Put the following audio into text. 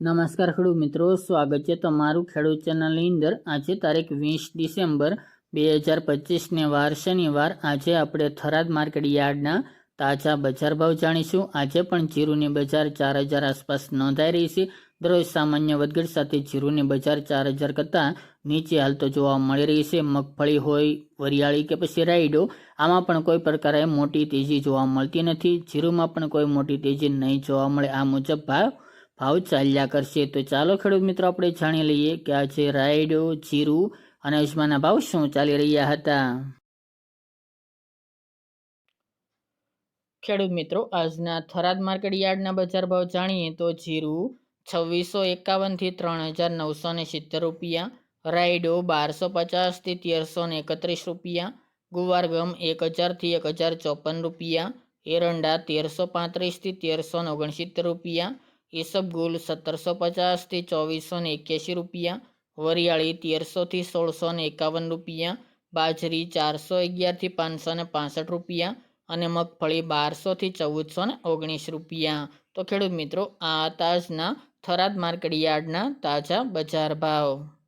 નમસ્કાર ખેડૂત મિત્રો, સ્વાગત છે તમારું ખેડૂત ચેનલની અંદર. આજે તારીખ વીસ ડિસેમ્બર બે હજાર પચીસને વાર શનિવાર. આજે આપણે થરાદ માર્કેટ યાર્ડના તાજા બજાર ભાવ જાણીશું. આજે પણ જીરુની બજાર ચાર હજાર આસપાસ નોંધાઈ રહી છે. દરરોજ સામાન્ય વધઘટ સાથે જીરુની બજાર ચાર હજાર કરતાં નીચે હાલતો જોવા મળી રહી છે. મગફળી હોય, વરિયાળી કે પછી રાયડો, આમાં પણ કોઈ પ્રકારે મોટી તેજી જોવા મળતી નથી. જીરુમાં પણ કોઈ મોટી તેજી નહીં જોવા મળે. આ મુજબ ભાવ ભાવ ચાલ્યા કરશે. તો ચાલો ખેડૂત મિત્રો, આપણે જાણી લઈએ કે આજે રાયડો, જીરું અને અજમાના ભાવ શું ચાલી રહ્યા હતા. ખેડૂત મિત્રો, આજના થરાદ માર્કેટ યાર્ડના બજાર ભાવ જાણીએ તો જીરું છવ્વીસો એકાવનથી ત્રણ હજાર નવસો ને સિત્તેર રૂપિયા, રાયડો બારસો પચાસથી તેરસો ને એકત્રીસ રૂપિયા, ગુવારગમ એક હજારથી એક હજાર ચોપન રૂપિયા, એરંડા તેરસો પાંત્રીસથી તેરસો ઓગણસિત્તેર રૂપિયા ઈસબગુલ સત્તરસો પચાસથી ચોવીસો ને એક્યાસી રૂપિયા, વરિયાળી તેરસોથી સોળસો ને એકાવન રૂપિયા, બાજરી ચારસો અગિયારથી પાંચસો ને પાસઠ રૂપિયા અને મગફળી બારસોથી ચૌદસો ને ઓગણીસ રૂપિયા. તો ખેડૂત મિત્રો, આ તાજના થરાદ માર્કેટ યાર્ડના તાજા બજાર ભાવ.